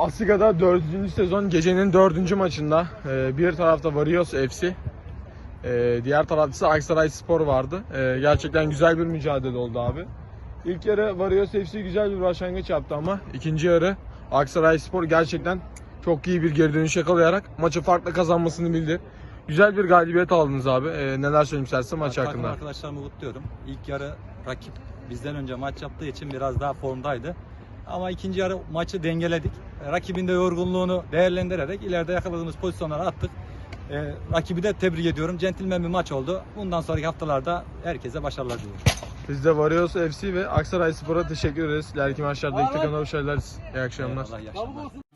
Asiga'da 4. sezon gecenin 4. maçında e, bir tarafta Varioz FC, e, diğer tarafta ise Aksaray Spor vardı. E, gerçekten güzel bir mücadele oldu abi. İlk yarı Varioz FC güzel bir başlangıç yaptı ama ikinci yarı Aksaray Spor gerçekten çok iyi bir geri dönüş yakalayarak maçı farklı kazanmasını bildi. Güzel bir galibiyet aldınız abi. E, neler söylemek istersin maç Takım hakkında? arkadaşlarımı kutluyorum. İlk yarı rakip bizden önce maç yaptığı için biraz daha formdaydı. Ama ikinci yarı maçı dengeledik. Rakibin de yorgunluğunu değerlendirerek ileride yakaladığımız pozisyonları attık. E, rakibi de tebrik ediyorum. Centilmen bir maç oldu. Bundan sonraki haftalarda herkese başarılar diliyorum. Biz de Varioz FC ve Aksaray Spor'a teşekkür ederiz. İleriki maçlarda takımda başarılar. İyi akşamlar. Eyvallah, iyi akşamlar.